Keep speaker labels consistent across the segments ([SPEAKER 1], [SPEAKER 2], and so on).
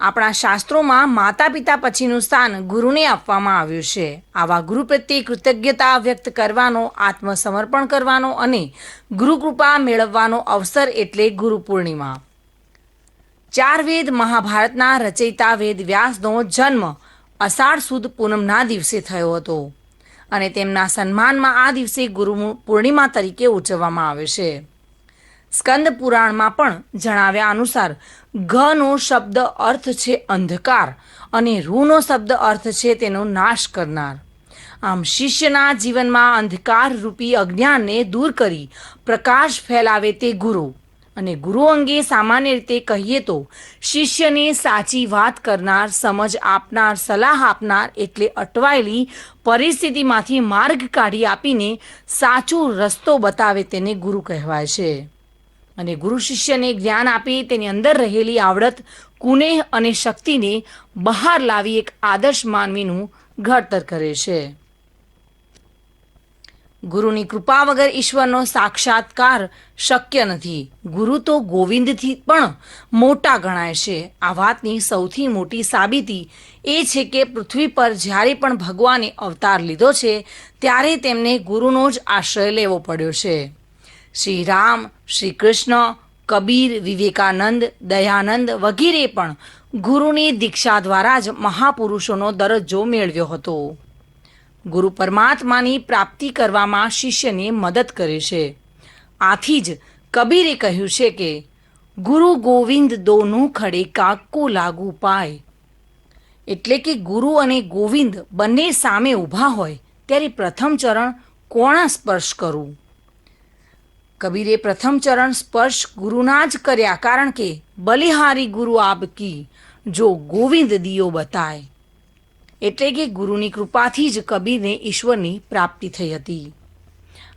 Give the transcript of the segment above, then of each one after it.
[SPEAKER 1] આપણા શાસ્ત્રોમાં માતા પિતા પછીનું સ્થાન ગુરુને આપવામાં આવ્યું છે. આવા ગુરુ પ્રત્યે કૃતજ્ઞતા વ્યક્ત કરવાનો, આત્મસમર્પણ કરવાનો અને ગુરુકૃપા મેળવવાનો અવસર એટલે ગુરુ પૂર્ણિમા. ચાર વેદ મહાભારતના રચયિતા વેદ વ્યાસનો જન્મ અષાઢ સુદ પૂનમના દિવસે થયો હતો અને તેમના સન્માનમાં આ દિવસે ગુરુ પૂર્ણિમા તરીકે ઉજવવામાં આવે છે. સ્કંદ પુરાણમાં પણ જણાવ્યા અનુસાર ઘનો શબ્દ અર્થ છે અંધકાર અને રૂનો શબ્દ અર્થ છે તેનો નાશ કરનાર. આમ શિષ્યના જીવનમાં અંધકાર રૂપી અજ્ઞાનને દૂર કરી પ્રકાશ ફેલાવે તે ગુરુ. અને ગુરુ અંગે સામાન્ય રીતે કહીએ તો શિષ્યને સાચી વાત કરનાર, સમજ આપનાર, સલાહ આપનાર એટલે અટવાયેલી પરિસ્થિતિમાંથી માર્ગ કાઢી આપીને સાચો રસ્તો બતાવે તેને ગુરુ કહેવાય છે. અને ગુરુ શિષ્યને જ્ઞાન આપી તેની અંદર રહેલી આવડત, કુનેહ અને શક્તિને બહાર લાવી એક આદર્શ માનવીનું ઘડતર કરે છે. ગુરુની કૃપા વગર ઈશ્વરનો સાક્ષાત્કાર શક્ય નથી. ગુરુ તો ગોવિંદથી પણ મોટા ગણાય છે. આ વાતની સૌથી મોટી સાબિતી એ છે કે પૃથ્વી પર જ્યારે પણ ભગવાને અવતાર લીધો છે, ત્યારે તેમને ગુરુનો જ આશ્રય લેવો પડ્યો છે. શ્રી રામ શ્રી કૃષ્ણ કબીર, વિવેકાનંદ, દયાનંદ વગેરે પણ ગુરુની દીક્ષા દ્વારા જ મહાપુરુષોનો દરજ્જો મેળવ્યો હતો. ગુરુ પરમાત્માની પ્રાપ્તિ કરવામાં શિષ્યને મદદ કરે છે. આથી જ કબીરે કહ્યું છે કે, ગુરુ ગોવિંદ દોનું ખડે કાકો લાગુ પાય. એટલે કે ગુરુ અને ગોવિંદ બંને સામે ઊભા હોય, ત્યારે પ્રથમ ચરણ કોણા સ્પર્શ કરવું કબીરે પ્રથમ ચરણ સ્પર્શ ગુરુના જ કર્યા કારણ કે બલિહારી ગુરુ આપકી જો ગોવિંદ દિયો બતાય. એટલે કે ગુરુની કૃપાથી જ કબીરને ઈશ્વરની પ્રાપ્તિ થઈ હતી.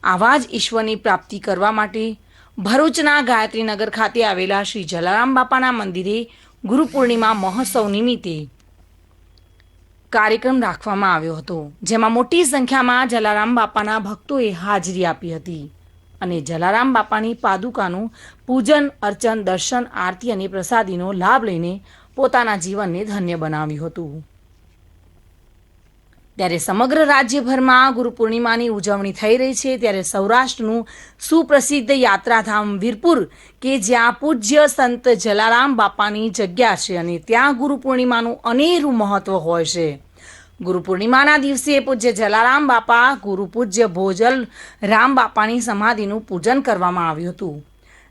[SPEAKER 1] આવા જ ઈશ્વરની પ્રાપ્તિ કરવા માટે ભરૂચના ગાયત્રીનગર ખાતે આવેલા શ્રી જલારામ બાપાના મંદિરે ગુરુ પૂર્ણિમા મહોત્સવ નિમિત્તે કાર્યક્રમ રાખવામાં આવ્યો હતો, જેમાં મોટી સંખ્યામાં જલારામ બાપાના ભક્તોએ હાજરી આપી હતી. અને જલારામ બાપાની પાદુકાનું પૂજન, અર્ચન, દર્શન, આરતી અને પ્રસાદીનો લાભ લઈને પોતાના જીવનને ધન્ય બનાવ્યું હતું. ત્યારે સમગ્ર રાજ્યભરમાં ગુરુ પૂર્ણિમાની ઉજવણી થઈ રહી છે. ત્યારે સૌરાષ્ટ્રનું સુપ્રસિદ્ધ યાત્રાધામ વીરપુર, કે જ્યાં પૂજ્ય સંત જલારામ બાપાની જગ્યા છે અને ત્યાં ગુરુ પૂર્ણિમાનું અનેરું મહત્વ હોય છે. ગુરુ પૂર્ણિમાના દિવસે પૂજ્ય જલારામ બાપા ગુરુ પૂજ્ય ભોજલ રામ બાપાની સમાધિનું પૂજન કરવામાં આવ્યું હતું.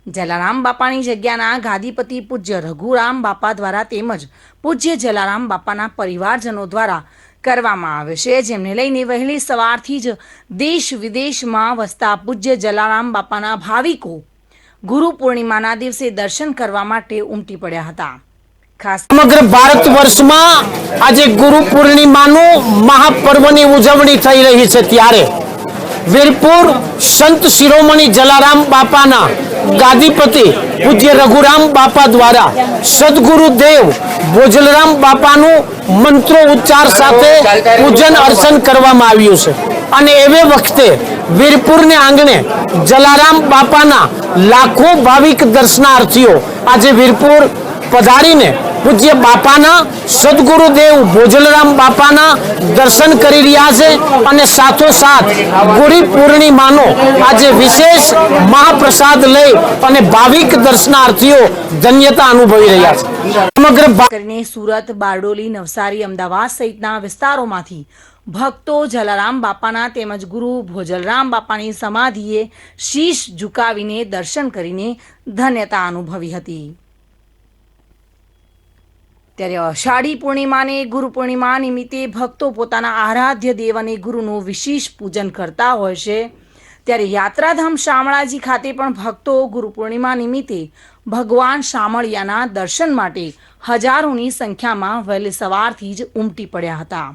[SPEAKER 1] જલારામ બાપાની જગ્યાના ગાદીપતિ પૂજ્ય રઘુરામ બાપા દ્વારા તેમજ પૂજ્ય જલારામ બાપાના પરિવારજનો દ્વારા કરવામાં આવે છે. જેમને લઈને વહેલી સવારથી જ દેશ વિદેશમાં વસતા પૂજ્ય જલારામ બાપાના ભાવિકો ગુરુ પૂર્ણિમાના દિવસે દર્શન કરવા માટે ઉમટી પડ્યા હતા.
[SPEAKER 2] સમગ્ર ભારત વર્ષમાં આજે ગુરુ પૂર્ણિમાનું મહાપર્વની ઉજવણી થઈ રહી છે ત્યારે. વીરપુર સંત શિરોમણી જલારામ બાપાના ગાદીપતિ પૂજ્ય રઘુરામ બાપા દ્વારા સદગુરુ દેવ ભોજલરામ બાપાનું મંત્રો ઉચ્ચાર સાથે પૂજન અર્ચન કરવામાં આવ્યું છે. અને એવે વખતે વીરપુરને આંગણે જલારામ બાપાના લાખો ભાવિક દર્શનાર્થીઓ આજે વીરપુર પધારીને પૂજ્ય બાપાના સદગુરુદેવ ભોજલરામ બાપાના દર્શન કરી રહ્યા છે અને સાથોસાથ ગુરી પૂર્ણિમાનો આજે વિશેષ મહાપ્રસાદ લઈ અને ભાવિક દર્શનાર્થીઓ ધન્યતા અનુભવી રહ્યા છે. સમગ્ર
[SPEAKER 1] કરીને સુરત, બારડોલી, નવસારી, અમદાવાદ સહિતના વિસ્તારોમાંથી ભક્તો જલારામ બાપાના તેમજ ગુરુ ભોજલરામ બાપાની સમાધિએ શીશ ઝુકાવીને દર્શન કરીને ધન્યતા અનુભવી હતી. ત્યારે અષાઢી પૂર્ણિમાને ગુરુ પૂર્ણિમા નિમિત્તે ભક્તો પોતાના આરાધ્ય દેવ અને ગુરુનું વિશેષ પૂજન કરતા હોય છે. ત્યારે યાત્રાધામ શામળાજી ખાતે પણ ભક્તો ગુરુ પૂર્ણિમા નિમિત્તે ભગવાન શામળિયાના દર્શન માટે હજારોની સંખ્યામાં વહેલી સવારથી જ ઉમટી પડ્યા હતા.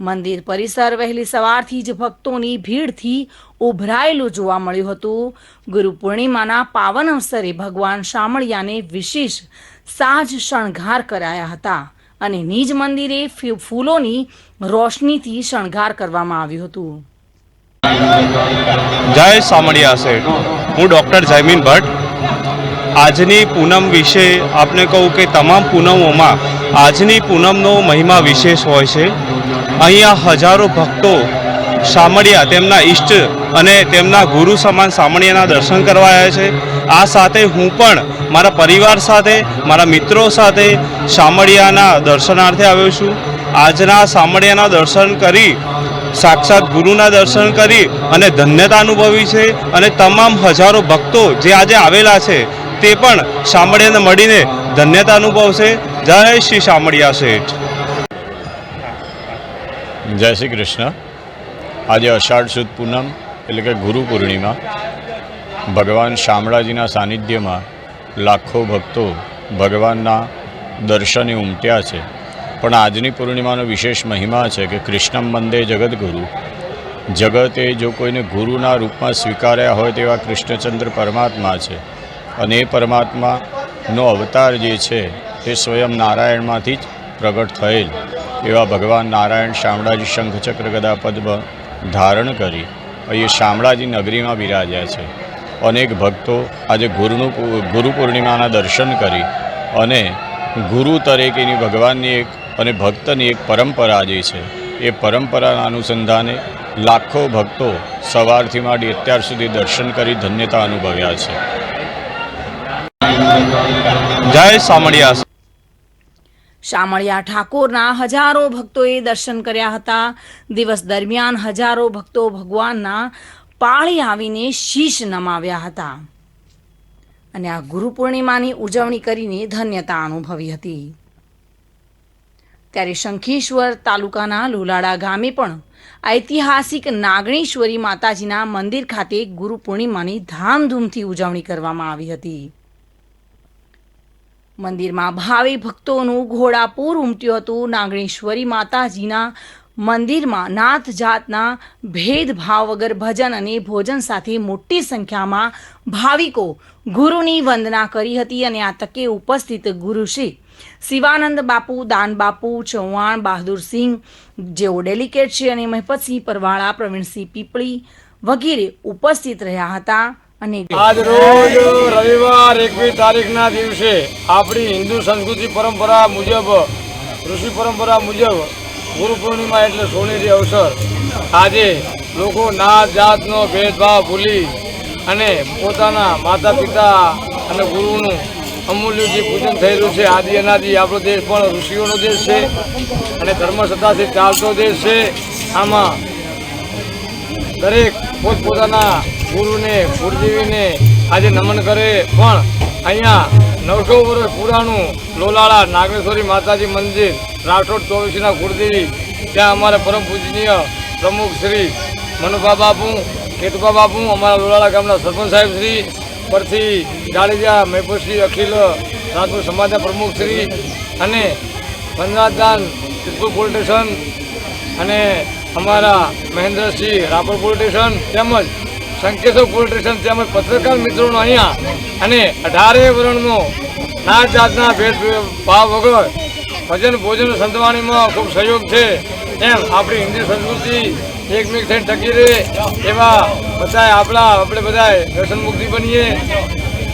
[SPEAKER 1] મંદિર પરિસર વહેલી સવારથી જ ભક્તોની ભીડથી ઉભરાયેલું જોવા મળ્યું હતું. ગુરુ પૂર્ણિમાના પાવન અવસરે ભગવાન શામળિયાને વિશેષ સાજ શણગાર કરાયા હતા અને નિજ મંદિરે ફૂલોની રોશનીથી શણગાર કરવામાં આવ્યું હતું.
[SPEAKER 3] જય શામળિયા શેઠ. હું ડૉક્ટર જયમીન ભટ્ટ. આજની પૂનમ વિશે આપને કહું કે તમામ પૂનમોમાં આજની પૂનમનો મહિમા વિશેષ હોય છે. અહીંયા હજારો ભક્તો સામળિયા તેમના ઈષ્ટ અને તેમના ગુરુ સમાન સામળિયાના દર્શન કરવા આવ્યા છે. આ સાથે હું પણ મારા પરિવાર સાથે, મારા મિત્રો સાથે શામળિયાના દર્શનાર્થે આવ્યો છું. આજના સામળિયાના દર્શન કરી, સાક્ષાત ગુરુના દર્શન કરી અને ધન્યતા અનુભવી છે અને તમામ હજારો ભક્તો જે આજે આવેલા છે, તે પણ શામળિયાને મળીને ધન્યતા અનુભવશે. જય શ્રી શામળિયા શેઠ.
[SPEAKER 4] જય શ્રી કૃષ્ણ. આજે અષાઢ સુદ પૂનમ એટલે કે ગુરુ પૂર્ણિમા. ભગવાન શામળાજીના સાનિધ્યમાં લાખો ભક્તો ભગવાનના દર્શને ઉમટ્યા છે. પણ આજની પૂર્ણિમાનો વિશેષ મહિમા છે કે કૃષ્ણમ મંદે જગદગુરુ. જગતે જો કોઈને ગુરુના રૂપમાં સ્વીકાર્યા હોય તેવા કૃષ્ણચંદ્ર પરમાત્મા છે. અને એ પરમાત્માનો અવતાર જે છે, તે સ્વયં નારાયણમાંથી જ પ્રગટ થયેલ એવા ભગવાન નારાયણ શામળાજી શંખચક્ર ગદા પદ્મ ધારણ કરી અહીં શામળાજી નગરીમાં બિરાજ્યા છે. અનેક ભક્તો આજે ગુરુનું ગુરુ પૂર્ણિમાના દર્શન કરી અને ગુરુ તરીકેની ભગવાનની એક અને ભક્તની એક પરંપરા જે છે, એ પરંપરાના અનુસંધાને લાખો ભક્તો સવારથી માંડી અત્યાર સુધી દર્શન કરી ધન્યતા અનુભવ્યા છે.
[SPEAKER 3] જય શામળિયા
[SPEAKER 1] શામળિયા ઠાકોરના હજારો ભક્તોએ દર્શન કર્યા હતા. દિવસ દરમિયાન હજારો ભક્તો ભગવાનના પાળી આવીને શીશ નમાવ્યા હતા. અને આ ગુરુ પૂર્ણિમાની ઉજવણી કરીને ધન્યતા અનુભવી હતી. ત્યારે શંખેશ્વર તાલુકાના લુલાડા ગામે પણ ઐતિહાસિક નાગણેશ્વરી માતાજીના મંદિર ખાતે ગુરુ પૂર્ણિમાની ધામધૂમથી ઉજવણી કરવામાં આવી હતી. મંદિરમાં ભાવિ ભક્તોનું ઘોડાપૂર ઉમટ્યું હતું. નાગણેશ્વરી માતાજીના મંદિરમાં નાથ જાતના ભેદભાવ વગર ભજન અને ભોજન સાથે મોટી સંખ્યામાં ભાવિકો ગુરુની વંદના કરી હતી અને આ તકે ઉપસ્થિત ગુરુ શ્રી શિવાનંદ બાપુ, દાન બાપુ, ચૌહાણ બહાદુરસિંહ જેઓ ડેલિકેટ છે અને મહેપતસિંહ પરવાળા, પ્રવીણસિંહ પીપળી વગેરે ઉપસ્થિત રહ્યા હતા.
[SPEAKER 5] આજ રોજ રવિવાર એકવીસ તારીખના દિવસે આપણી હિન્દુ સંસ્કૃતિ પરંપરા મુજબ, ઋષિ પરંપરા મુજબ એટલે સોનેરી અવસર, આજે લોકો નાત જાતનો ભેદભાવ ભૂલી અને પોતાના માતા પિતા અને ગુરુનું અમૂલ્ય જે પૂજન રહ્યું છે, આદિ અનાદિ, આપણો દેશ પણ ઋષિઓનો દેશ છે અને ધર્મ સત્તાથી ચાલતો દેશ છે. આમાં દરેક પોતપોતાના ગુરુને ગુરુજીવીને આજે નમન કરે. પણ અહીંયા નવસો વર્ષ પુરાણું લોલાળા નાગેશ્વરી માતાજી મંદિર, રાઠોડ ચોવીસના ગુરુદેવી, ત્યાં અમારા પરમ પૂજનીય પ્રમુખ શ્રી મનુભા બાપુ, કેતુભા બાપુ, અમારા લોલાળા ગામના સરપંચ સાહેબ શ્રી, પરથી જાડેજા મહેપુરશ્રી અખિલ રાજપૂત સમાજના પ્રમુખ શ્રી અને પંજાબદાન સિદ્ધપુર પોલીસ સ્ટેશન અને અમારા મહેન્દ્રસિંહ રાપર પોલીસ સ્ટેશન તેમજ સંકેશ્વર પોલીસ સ્ટેશન તેમજ પત્રકાર મિત્રોનો અહીંયા અને અઢારે વર્ણનો નાત જાતના ભેદ ભાવ વગર ભજન ભોજન સંતવાણીમાં ખૂબ સહયોગ છે. એમ આપણી હિન્દી સંસ્કૃતિ એકમેક થઈને ટકી રહે એવા બધાય આપણા, આપણે બધાય વ્યસન મુક્તિ બનીએ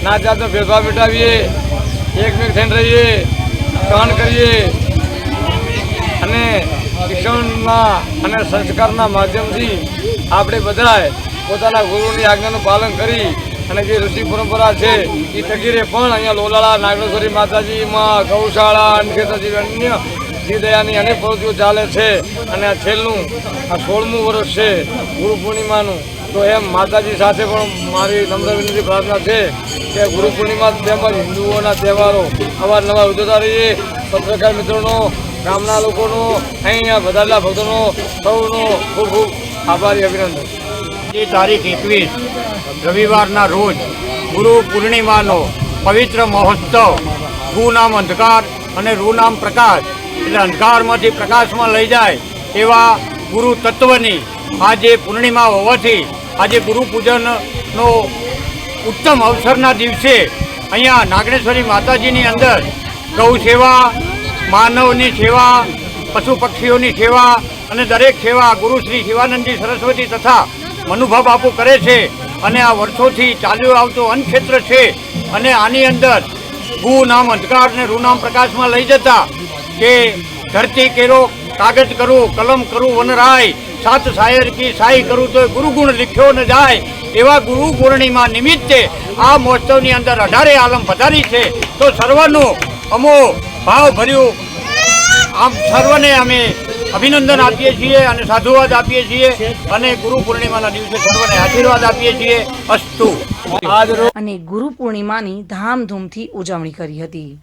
[SPEAKER 5] નાત જાતનો ભેદભાવ મિટાવીએ, એકમેક થઈને રહીએ, સહન કરીએ. શિક્ષણના અને સંસ્કારના માધ્યમથી આપણે બધાએ પોતાના ગુરુની આજ્ઞાનું પાલન કરી અને જે ઋષિ પરંપરા છે એ તગીરે પણ અહીંયા લોલાળા, નાગેશ્વરી માતાજીમાં ગૌશાળા અને ખેતર જેવી અન્ય જીદયાની અનેક પ્રવૃત્તિઓ ચાલે છે. અને આ છેલ્લું, આ સોળમું વર્ષ છે ગુરુ પૂર્ણિમાનું. તો એમ માતાજી સાથે પણ મારી નમ્ર વિનંતી, પ્રાર્થના છે કે ગુરુ પૂર્ણિમા તેમજ હિન્દુઓના તહેવારો અવારનવાર ઉજવતા રહીએ. પત્રકાર મિત્રોનો ગામના લોકોનો, અહીંયા વધારેલા ભક્તોનો, સૌનો ખૂબ ખૂબ આભારી અભિનંદન.
[SPEAKER 6] એ તારીખ એકવીસ, રવિવારના રોજ ગુરુ પૂર્ણિમાનો પવિત્ર મહોત્સવ ગુ નામ અંધકાર અને રૂ પ્રકાશ, એટલે અંધકારમાંથી પ્રકાશમાં લઈ જાય એવા ગુરુ તત્વની આજે પૂર્ણિમા હોવાથી આજે ગુરુ પૂજનનો ઉત્તમ અવસરના દિવસે અહીંયા નાગણેશ્વરી માતાજીની અંદર ગૌ સેવા માનવની સેવા, પશુ પક્ષીઓની સેવા અને દરેક સેવા ગુરુ શ્રી શિવાનંદજી સરસ્વતી તથા મનુભા બાપુ કરે છે અને આ વર્ષોથી ચાલ્યો આવતો અન્નક્ષેત્ર છે અને આની અંદર ગુ નામ અંધકાર ને રૂ નામ પ્રકાશમાં લઈ જતા કે ધરતી કેરો કાગજ કરું, કલમ કરું, વનરાય, સાત શાયર કી સાઈ કરું તો ગુરુ ગુણ લીખ્યો ન જાય એવા ગુરુ પૂર્ણિમા નિમિત્તે આ મહોત્સવની અંદર અઢારે આલમ પધારી છે. તો સર્વનું અમો ભાવ ભર્યું આમ સર્વને અમે અભિનંદન આપીએ છીએ અને સાધુવાદ આપીએ છીએ અને ગુરુ પૂર્ણિમાના દિવસે સર્વને આશીર્વાદ આપીએ છીએ. અસ્તુ.
[SPEAKER 1] અને ગુરુ પૂર્ણિમાની ધામધૂમથી ઉજવણી કરી હતી.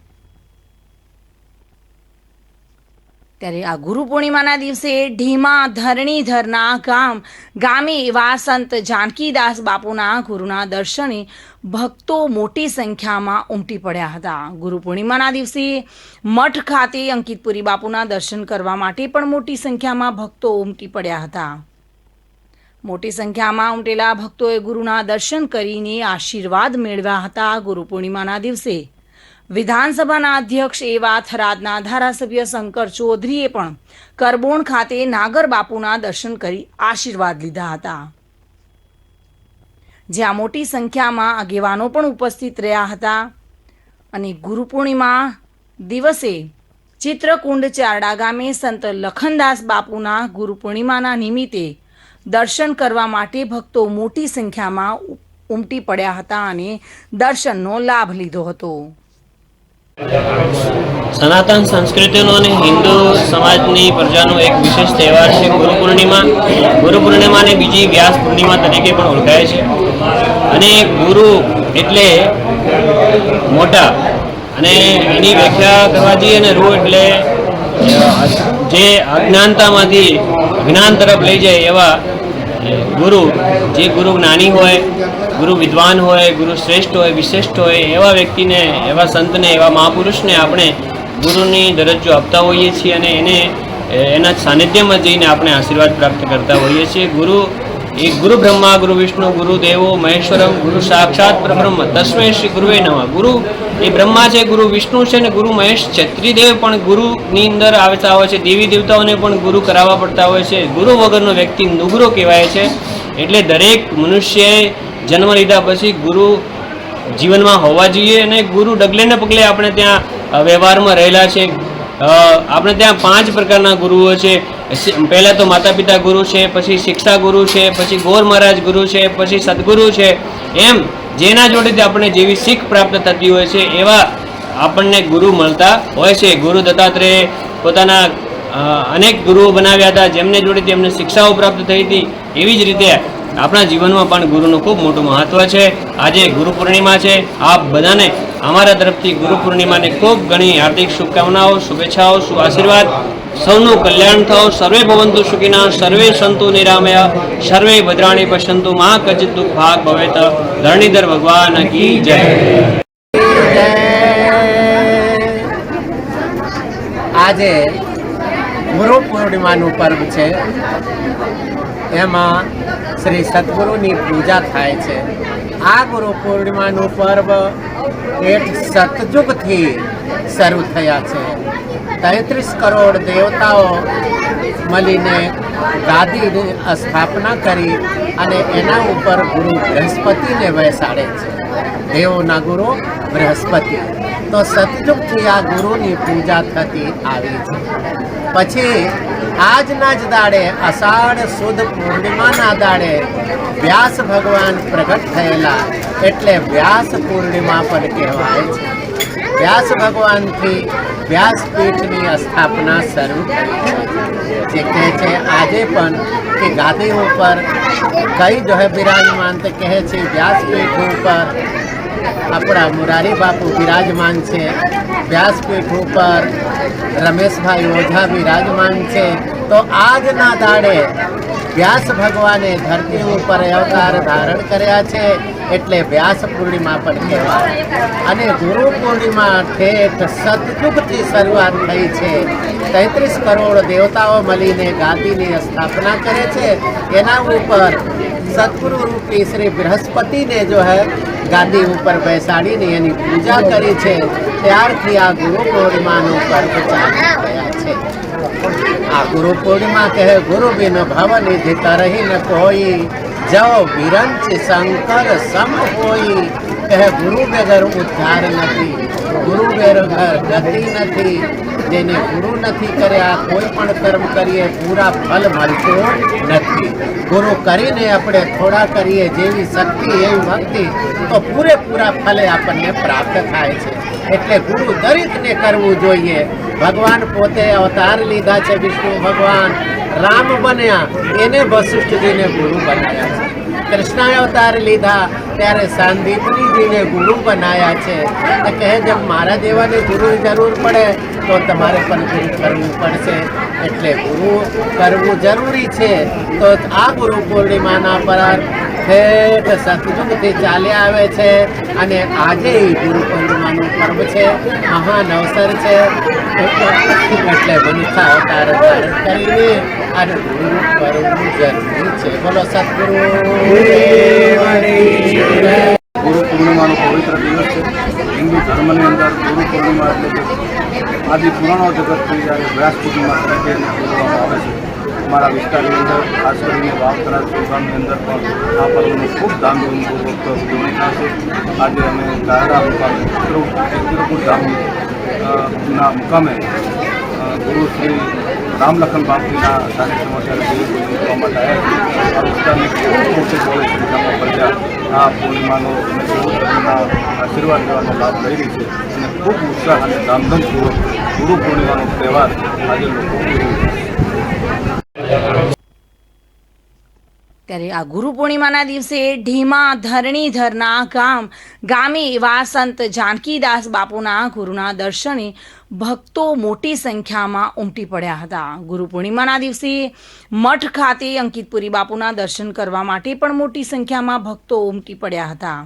[SPEAKER 1] ત્યારે આ ગુરુ પૂર્ણિમાના દિવસે ઢીમા ધરણીધરના ગામ, ગામે એવા સંત જાનકીદાસ બાપુના ગુરુના દર્શને ભક્તો મોટી સંખ્યામાં ઉમટી પડ્યા હતા. ગુરુ પૂર્ણિમાના દિવસે મઠ ખાતે અંકિતપુરી બાપુના દર્શન કરવા માટે પણ મોટી સંખ્યામાં ભક્તો ઉમટી પડ્યા હતા. મોટી સંખ્યામાં ઉમટેલા ભક્તોએ ગુરુના દર્શન કરીને આશીર્વાદ મેળવ્યા હતા. ગુરુ પૂર્ણિમાના દિવસે વિધાનસભાના અધ્યક્ષ એવા થરાદના ધારાસભ્ય શંકર ચૌધરીએ પણ કરબોણ ખાતે નાગર બાપુના દર્શન કરી આશીર્વાદ લીધા હતા. જ્યાં મોટી સંખ્યામાં આગેવાનો પણ ઉપસ્થિત રહ્યા હતા અને ગુરુ પૂર્ણિમા દિવસે ચિત્રકુંડ ચારડા ગામે સંત લખનદાસ બાપુના ગુરુ પૂર્ણિમાના નિમિત્તે દર્શન કરવા માટે ભક્તો મોટી સંખ્યામાં ઉમટી પડ્યા હતા અને દર્શનનો લાભ લીધો હતો.
[SPEAKER 7] સનાતન સંસ્કૃતિનો અને હિન્દુ સમાજની પ્રજાનો એક વિશેષ તહેવાર છે ગુરુ પૂર્ણિમા. ગુરુ પૂર્ણિમાને બીજી વ્યાસ પૂર્ણિમા તરીકે પણ ઓળખાય છે. અને ગુરુ એટલે મોટા અને એની વ્યાખ્યા કરવા જઈએ અને રૂ એટલે જે અજ્ઞાનતામાંથી જ્ઞાન તરફ લઈ જાય એવા ગુરુ, જે ગુરુ જ્ઞાની હોય, ગુરુ વિદ્વાન હોય, ગુરુ શ્રેષ્ઠ હોય, વિશિષ્ટ હોય, એવા વ્યક્તિને, એવા સંતને, એવા મહાપુરુષને આપણે ગુરુની દરજ્જો આપતા હોઈએ છીએ અને એને, એના સાનિધ્યમાં જઈને આપણે આશીર્વાદ પ્રાપ્ત કરતા હોઈએ છીએ. ગુરુ એ ગુરુ બ્રહ્મા, ગુરુ વિષ્ણુ, ગુરુ દેવો, મહેશ્વરમ, ગુરુ સાક્ષાત પરબ્રહ્મ તસ્મૈ શ્રી ગુરુએ નમઃ. ગુરુ એ બ્રહ્મા છે, ગુરુ વિષ્ણુ છે અને ગુરુ મહેશ છે. ત્રિદેવ પણ ગુરુની અંદર આવતા હોય છે, દેવી દેવતાઓને પણ ગુરુ કરાવવા પડતા હોય છે. ગુરુ વગરનો વ્યક્તિ નુગરો કહેવાય છે. એટલે દરેક મનુષ્યએ જન્મ લીધા પછી ગુરુ જીવનમાં હોવા જોઈએ અને ગુરુ ડગલે ને પગલે આપણે ત્યાં વ્યવહારમાં રહેલા છે. આપણે ત્યાં પાંચ પ્રકારના ગુરુઓ છે. પહેલા તો માતા પિતા ગુરુ છે, પછી શિક્ષા ગુરુ છે, પછી ગોર મહારાજ ગુરુ છે, પછી સદગુરુ છે. એમ જેના જોડેથી આપણે જેવી શીખ પ્રાપ્ત થતી હોય છે, એવા આપણને ગુરુ મળતા હોય છે. ગુરુ દત્તાત્રેય પોતાના અનેક ગુરુઓ બનાવ્યા હતા, જેમને જોડેથી એમને શિક્ષાઓ પ્રાપ્ત થઈ હતી. એવી જ રીતે આપણા જીવનમાં પણ ગુરુનું ખૂબ મોટું મહત્ત્વ છે. આજે ગુરુ પૂર્ણિમા છે. આપ બધાને અમારા તરફથી ગુરુ પૂર્ણિમાને ખૂબ ઘણી હાર્દિક શુભકામનાઓ, શુભેચ્છાઓ, શુભ આશીર્વાદ. સૌનું કલ્યાણ થાઓ સર્વે ભવંતુ સુખીના, સર્વે સંતુ નિરામયા, સર્વે ભદ્રાણી પશ્યંતુ, મા કચિત દુઃખ ભાગ ભવેત. ધરણીધર ભગવાન કી જય.
[SPEAKER 8] આજે ગુરુ પૂર્ણિમાનું પર્વ છે. એમાં શ્રી સદગુરુની પૂજા થાય છે. આ ગુરુ પૂર્ણિમાનું પર્વ એક સતયુગથી શરૂ થયા છે. તેત્રીસ કરોડ દેવતાઓ મળીને ગાદીની સ્થાપના કરી અને એના ઉપર ગુરુ બૃહસ્પતિને બેસાડે છે. દેવોના ગુરુ બૃહસ્પતિ. તો સતયુગથી આ ગુરુની પૂજા થતી આવી છે. પછી આજના જ દાડે અષાઢ સુદ પૂર્ણિમાના દાડે વ્યાસ ભગવાન પ્રગટ થયેલા એટલે વ્યાસ પૂર્ણિમા પણ કહેવાય છે. વ્યાસ ભગવાનથી વ્યાસપીઠની સ્થાપના શરૂ જે કહે છે, આજે પણ કે ગાદી ઉપર કઈ જો બિરાજમાન તો કહે છે, વ્યાસપીઠ ઉપર આપણા મુરારી બાપુ બિરાજમાન છે, વ્યાસપીઠ ઉપર રમેશભાઈ ઓઝા બિરાજમાન છે. તો આજના દાડે વ્યાસ ભગવાને ધરતી ઉપર અવતાર ધારણ કર્યા છે. એટલે વ્યાસ પૂર્ણિમા પણ કહેવાય. અને ગુરુ પૂર્ણિમા ઠેઠ સતયુગથી શરૂઆત થઈ છે. તેત્રીસ કરોડ દેવતાઓ મળીને ગાદીની સ્થાપના કરે છે. એના ઉપર સદગુરુ રૂપી શ્રી બૃહસ્પતિને જો હે ગાદી ઉપર બેસાડીને એની પૂજા કરી છે, ત્યારથી આ ગુરુ પૂર્ણિમાનું પર્વ ચાલુ થયા છે. આ ગુરુ પૂર્ણિમા કહે ગુરુ બિન ભવ નિધિ તરહી ન કોઈ જવ વિરંચ શંકર સમ હોઈ કહે ગુરુ વગર ઉદ્ધાર નથી. ગુરુ વગર ગતિ નથી. જેને ગુરુ નથી કર્યા, કોઈ પણ કર્મ કરીએ, પૂરા ફલ મળતો નથી. ગુરુ કરીને આપણે થોડા કરીએ જેવી શક્તિ એવી ભક્તિ, તો પૂરેપૂરા ફલે આપણને પ્રાપ્ત થાય છે. એટલે ગુરુ દરેકને કરવું જોઈએ. ભગવાન પોતે અવતાર લીધા છે, વિષ્ણુ ભગવાન. રામ બન્યા. એને વસિષ્ઠજીને ગુરુ બનાવ્યા છે. કૃષ્ણ અવતાર લીધા, ત્યારે સાંદીપનીજીને ગુરુ બનાવ્યા છે. તો કહે જેમ મારા જેવાને ગુરુની જરૂર પડે, તો તમારે પણ ગુરુ કરવું પડશે. એટલે ગુરુ કરવું જરૂરી છે. તો આ ગુરુ પૂર્ણિમાના પર ઠેઠ સતયુગથી ચાલ્યા આવે છે અને આજે ગુરુ પૂર્ણિમાનું પર્વ છે. મહાન અવસર છે. એટલે મનુષ્ય અવતાર ધારણ કરીને અને ગુરુ કરવું જરૂરી છે. બોલો સદગુરુ.
[SPEAKER 5] ગુરુ પૂર્ણિમાનો પવિત્ર દિવસ છે. હિન્દુ ધર્મની અંદર ગુરુ પૂર્ણિમા એટલે કે જગતથી જ્યારે વ્યાસ પૂર્ણિમા તરીકે એને આવે છે. અમારા વિસ્તારની અંદર, ખાસ કરીને વાવતરા પ્રોગ્રામની અંદર પણ આ પર્વની ખૂબ ધામધૂમપૂર્વક ઉજવણી થાય આજે અમે ગાયડા મુકામે, ચિત્રકૂટ ધામના મુકામે ગુરુ શ્રી રામલખન બાપુના કાર્યક્રમ અત્યારે ગુરુ પૂર્ણિમા માટે પ્રજા આ પૂર્ણિમાનો આશીર્વાદ લેવાનો લાભ લઈ રહી છે. અને ખૂબ ઉત્સાહ અને ધામધૂમપૂર્વક ગુરુ પૂર્ણિમાનો તહેવાર આજે લોકો
[SPEAKER 1] ત્યારે આ ગુરુ પૂર્ણિમાના દિવસે ઢીમા ધરણીધરના ગામ ગામે એવા સંત જાનકીદાસ બાપુના ગુરુના દર્શને ભક્તો મોટી સંખ્યામાં ઉમટી પડ્યા હતા. ગુરુ પૂર્ણિમાના દિવસે મઠ ખાતે અંકિતપુરી બાપુના દર્શન કરવા માટે પણ મોટી સંખ્યામાં ભક્તો ઉમટી પડ્યા હતા.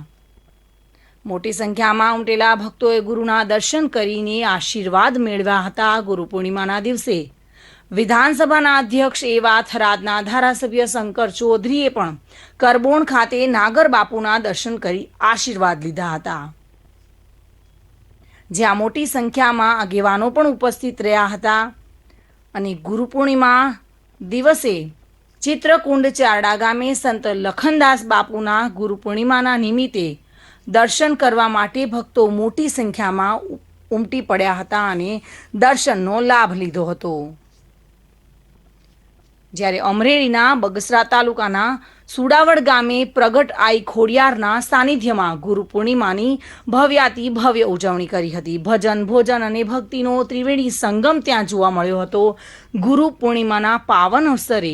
[SPEAKER 1] મોટી સંખ્યામાં ઉમટેલા ભક્તોએ ગુરુના દર્શન કરીને આશીર્વાદ મેળવ્યા હતા. ગુરુ પૂર્ણિમાના દિવસે વિધાનસભાના અધ્યક્ષ એવા થરાદના ધારાસભ્ય શંકર ચૌધરીએ પણ કરબોણ ખાતે નાગર બાપુના દર્શન કરી આશીર્વાદ લીધા હતા. જ્યાં મોટી સંખ્યામાં આગેવાનો પણ ઉપસ્થિત રહ્યા હતા અને ગુરુ પૂર્ણિમા દિવસે ચિત્રકુંડ ચારડા ગામે સંત લખનદાસ બાપુના ગુરુ પૂર્ણિમાના નિમિત્તે દર્શન કરવા માટે ભક્તો મોટી સંખ્યામાં ઉમટી પડ્યા હતા અને દર્શનનો લાભ લીધો હતો. જ્યારે અમરેલીના બગસરા તાલુકાના સુડાવડ ગામે પ્રગટ આઈ ખોડિયારના સાનિધ્યમાં ગુરુ પૂર્ણિમાની ભવ્યાતિ ભવ્ય ઉજવણી કરી હતી. ભજન, ભોજન અને ભક્તિનો ત્રિવેણી સંગમ ત્યાં જોવા મળ્યો હતો. ગુરુ પૂર્ણિમાના પાવન અવસરે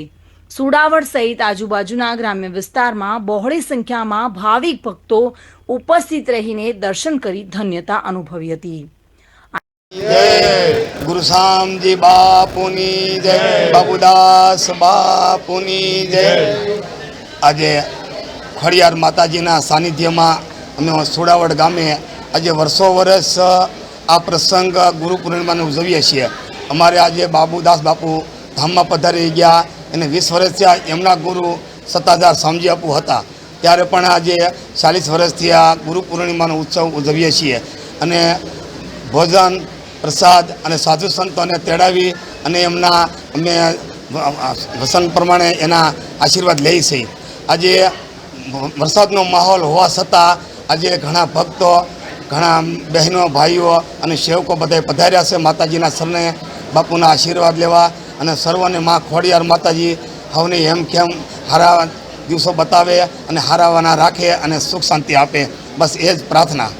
[SPEAKER 1] સુડાવડ સહિત આજુબાજુના ગ્રામ્ય વિસ્તારમાં બહોળી સંખ્યામાં ભાવિક ભક્તો ઉપસ્થિત રહીને દર્શન કરી ધન્યતા અનુભવી હતી.
[SPEAKER 9] ગુરુ શામજી બાપુની જય બાબુદાસ બાપુની જય. આજે ખડિયાર માતાજીના સાનિધ્યમાં અમે સોડાવડ ગામે આજે વર્ષો વર્ષ આ પ્રસંગ ગુરુ પૂર્ણિમાને ઉજવીએ છીએ. અમારે આજે બાબુદાસ બાપુ ધામમાં પધારી ગયા અને વીસ વર્ષ થયા એમના ગુરુ સત્તાધાર સમજી બાપુ હતા. ત્યારે પણ આજે ચાલીસ વર્ષથી આ ગુરુ પૂર્ણિમાનો ઉત્સવ ઉજવીએ છીએ. અને ભોજન પ્રસાદ અને સાધુ સંતોને તેડાવી અને એમના અમે વસન પ્રમાણે એના આશીર્વાદ લઈએ છીએ આજે વરસાદનો માહોલ હોવા છતાં આજે ઘણા ભક્તો, ઘણા બહેનો, ભાઈઓ અને સેવકો બધા પધાર્યા છે માતાજીના સરને બાપુના આશીર્વાદ લેવા અને સર્વને માં ખોડિયાર માતાજી હવને એમ કેમ હારા દિવસો બતાવે અને હારાવાના રાખે અને સુખ શાંતિ આપે. બસ એ જ પ્રાર્થના.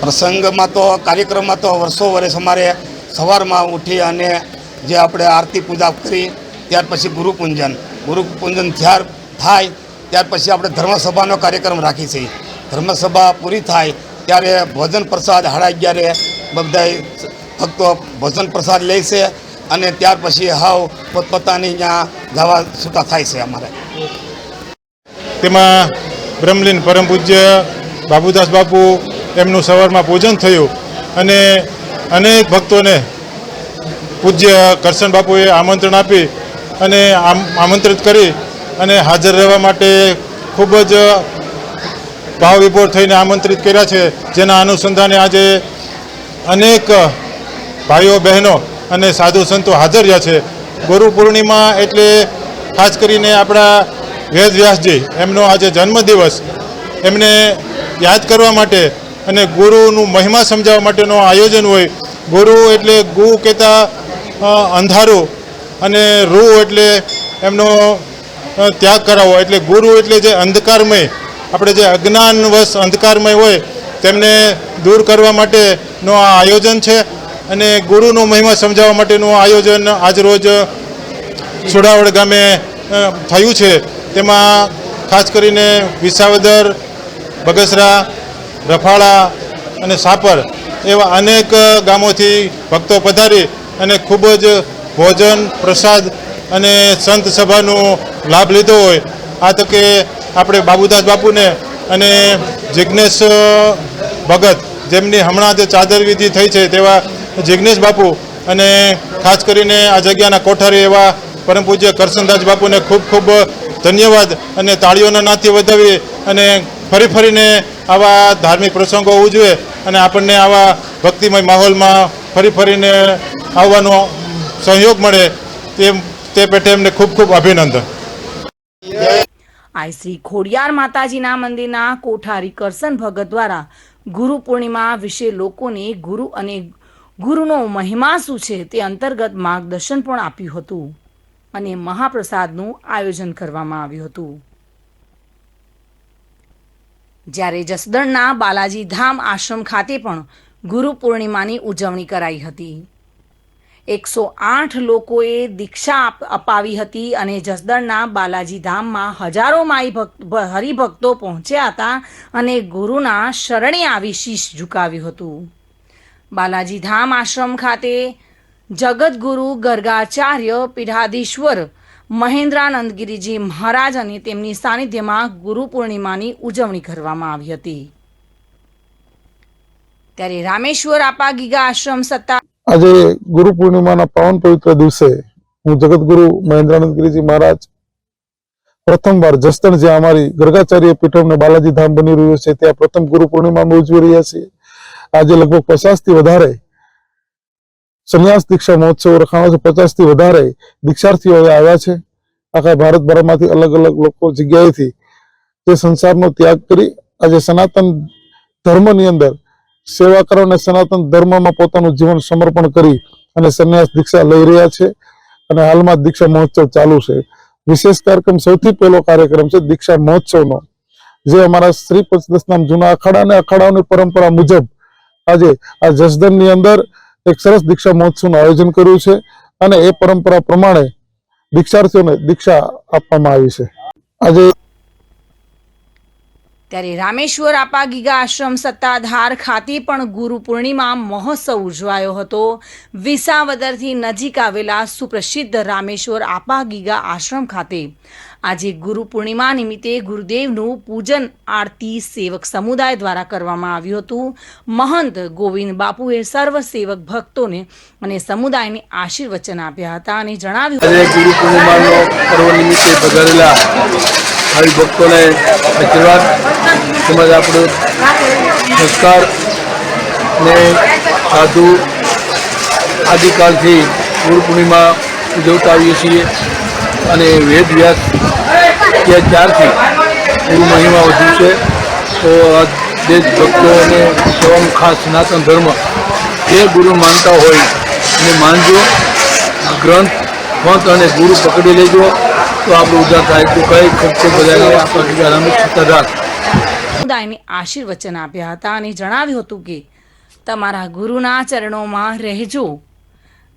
[SPEAKER 9] પ્રસંગમાં તો કાર્યક્રમમાં તો વર્ષો વર્ષ અમારે સવારમાં ઉઠી અને જે આપણે આરતી પૂજા કરી ત્યાર પછી ગુરુપૂંજન ગુરુપૂંજન ત્યાર થાય ત્યાર પછી આપણે ધર્મસભાનો કાર્યક્રમ રાખી છીએ ધર્મસભા પૂરી થાય ત્યારે ભોજન પ્રસાદ સાડા અગિયારે બધા ભક્તો ભોજન પ્રસાદ લે છે અને ત્યાર પછી હાવ પોતપોતાની ત્યાં જવા છૂટા થાય છે અમારે.
[SPEAKER 10] તેમાં બ્રહ્મલીન પરમ પૂજ્ય બાબુદાસ બાપુ એમનું સવારમાં પૂજન થયું અને અનેક ભક્તોને પૂજ્ય કરશન બાપુએ આમંત્રણ આપી અને આમ આમંત્રિત કરી અને હાજર રહેવા માટે ખૂબ જ ભાવ વિભોર થઈને આમંત્રિત કર્યા છે. જેના અનુસંધાને આજે અનેક ભાઈઓ, બહેનો અને સાધુ સંતો હાજર રહ્યા છે. ગુરુ પૂર્ણિમા એટલે ખાસ કરીને આપણા વેદ વ્યાસજી, એમનો આજે જન્મદિવસ. એમને યાદ કરવા માટે અને ગુરુનું મહિમા સમજાવવા માટેનું આયોજન હોય. ગુરુ એટલે ગુ કહેતા અંધારું અને રૂ એટલે એમનો ત્યાગ કરાવવો. એટલે ગુરુ એટલે જે અંધકારમય, આપણે જે અજ્ઞાનવશ અંધકારમય હોય, તેમને દૂર કરવા માટેનું આ આયોજન છે અને ગુરુનો મહિમા સમજાવવા માટેનું આયોજન આજરોજ સુડાવડ ગામે થયું છે. તેમાં ખાસ કરીને વિસાવદર, બગસરા, રફાળા અને સાપર એવા અનેક ગામોથી ભક્તો પધારી અને ખૂબ જ ભોજન, પ્રસાદ અને સંત સભાનો લાભ લીધો હોય. આ તકે આપણે બાબુદાસ બાપુને અને જિજ્ઞેશ ભગત જેમની હમણાં જે ચાદર વિધિ થઈ છે તેવા જિજ્ઞેશ બાપુ અને ખાસ કરીને આ જગ્યાના કોઠારી એવા પરમ પૂજ્ય કરશનદાસ બાપુને ખૂબ ખૂબ ધન્યવાદ અને તાળીઓના નાથી વધાવી અને ફરી ફરીને આવા ધાર્મિક પ્રસંગો ઉજવે અને આપણને આવા ભક્તિમય માહોલમાં ફરી ફરીને આવવાનો સહયોગ મળે તે તે પેટે એમને ખૂબ ખૂબ અભિનંદન.
[SPEAKER 1] આઈ શ્રી ખોડિયાર માતાજીના મંદિરના કોઠારી કરસન ભગત દ્વારા ગુરુ પૂર્ણિમા વિશે લોકોને ગુરુ અને ગુરુનો મહિમા શું છે તે અંતર્ગત માર્ગદર્શન પણ આપ્યું હતું. અને મહાપ્રસાદનું આયોજન કરવામાં આવ્યું હતું. જ્યારે જસદણના બાલાજી ધામ આશ્રમ ખાતે પણ ગુરુ પૂર્ણિમાની ઉજવણી કરાઈ હતી. એકસો આઠ લોકોએ દીક્ષા અપાવી હતી અને જસદણના બાલાજી ધામમાં હજારો માઈ ભક્ત હરિભક્તો પહોંચ્યા હતા અને ગુરુના શરણે આવી શીશ ઝુકાવ્યું હતું. બાલાજી ધામ આશ્રમ ખાતે જગતગુરુ ગર્ગાચાર્ય પીઢાધીશ્વર મહેન્દ્રાનંદગીરીજી મહારાજ અને તેમની સાનિધ્યમાં ગુરુ પૂર્ણિમાની ઉજવણી કરવામાં આવી હતી. ત્યારે રામેશ્વર આપા ગીગા આશ્રમ સત્તા
[SPEAKER 11] આજે ગુરુ પૂર્ણિમાના પાવન પવિત્ર દિવસે હું જગતગુરુ મહેન્દ્રાનંદગીરીજી મહારાજ પ્રથમવાર જસદણ જે અમારી ગર્ગાચાર્ય પીઠમ ને બાલાજી ધામ બની રહ્યું છે, ત્યાં પ્રથમ ગુરુ પૂર્ણિમા ઉજવી રહ્યા છીએ. આજે લગભગ પચાસથી વધારે સંન્યાસ, દીક્ષા મહોત્સવ રખાણો છે પચાસથી વધારે દીક્ષાર્થીઓ આવ્યા છે. આખા ભારતભરમાંથી અલગ અલગ લોકો જગ્યાએથી જે સંસારનો ત્યાગ કરી આજે સનાતન ધર્મની અંદર સેવા કરો અને સનાતન ધર્મમાં પોતાનું જીવન સમર્પણ કરી અને સંન્યાસ, દીક્ષા લઈ રહ્યા છે અને હાલમાં દીક્ષા મહોત્સવ ચાલુ છે. વિશેષ કાર્યક્રમ સૌથી પહેલો કાર્યક્રમ છે દીક્ષા મહોત્સવનો, જે અમારા શ્રી પંચદશનામ જૂના અખાડા અને અખાડાઓની પરંપરા મુજબ આજે આ જસદનની અંદર એક સરસ દીક્ષા મહોત્સવનું આયોજન કર્યું છે અને એ પરંપરા પ્રમાણે દીક્ષાર્થીઓને દીક્ષા આપવામાં આવી છે. આજે
[SPEAKER 1] ત્યારે રામેશ્વર આપા ગીગા આશ્રમ સત્તાધાર ખાતે પણ ગુરુ પૂર્ણિમા મહોત્સવ ઉજવાયો હતો. વિસાવદરથી નજીક આવેલા સુપ્રસિદ્ધ રામેશ્વર આપા ગીગા આશ્રમ ખાતે આજે ગુરુ પૂર્ણિમા નિમિત્તે ગુરુદેવનું પૂજન આરતી સેવક સમુદાય દ્વારા કરવામાં આવ્યું હતું. મહંત ગોવિંદ બાપુએ સર્વ સેવક ભક્તોને અને સમુદાયને આશીર્વચન આપ્યા હતા અને જણાવ્યું
[SPEAKER 5] ગુરુ પૂર્ણિમાનો પર્વ નિમિત્તે પધારેલા ભાવિ ભક્તોને આશીર્વાદ, તેમજ આપણો સંસ્કાર ને સાધુ આદિકાલથી ગુરુ પૂર્ણિમા ઉજવતા આવીએ છીએ. અને વેદ વ્યાસ કે ચારથી ગુરુ મહિમા વધુ છે, તો આ દેશ ભક્તોને સૌનું ખાસ સનાતન ધર્મ જે ગુરુ માનતા હોય એને માનજો, ગ્રંથ, પંથ અને ગુરુ પકડી લેજો. તો આપણું ઉદ્ધાર થાય. તો કઈ ખર્ચો બધાને આપણા સત્તાધાર
[SPEAKER 1] સમુદાયને આશીર્વચન આપ્યા હતા અને જણાવ્યું હતું કે, તમારા ગુરુના ચરણોમાં રહેજો.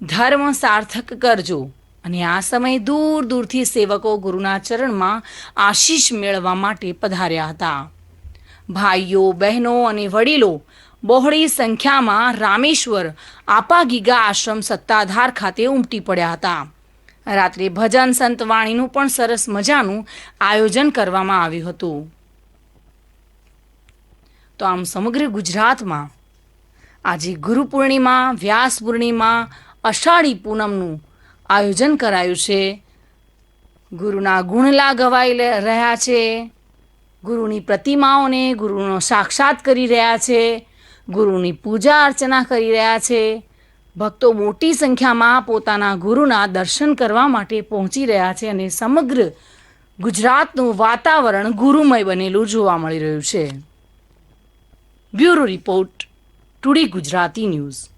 [SPEAKER 1] ધર્મ સાર્થક કરજો. અને આ સમયે દૂર દૂરથી સેવકો ગુરુના ચરણમાં આશીષ મેળવવા માટે પધાર્યા હતા. ભાઈઓ, બહેનો અને વડીલો, બહોળી સંખ્યામાં રામેશ્વર આપા ગીગા આશ્રમ સત્તાધાર ખાતે ઉમટી પડ્યા હતા. રાત્રે ભજન સંતવાણીનું પણ સરસ મજાનું આયોજન કરવામાં આવ્યું હતું. તો આમ સમગ્ર ગુજરાતમાં આજે ગુરુ પૂર્ણિમા વ્યાસ પૂર્ણિમા, અષાઢી પૂનમનું આયોજન કરાયું છે. ગુરુના ગુણલા ગવાઈ રહ્યા છે. ગુરુની પ્રતિમાઓને ગુરુનો સાક્ષાત કરી રહ્યા છે. ગુરુની પૂજા અર્ચના કરી રહ્યા છે. ભક્તો મોટી સંખ્યામાં પોતાના ગુરુના દર્શન કરવા માટે પહોંચી રહ્યા છે અને સમગ્ર ગુજરાતનું વાતાવરણ ગુરુમય બનેલું જોવા મળી રહ્યું છે. Bureau report, today Gujarati news.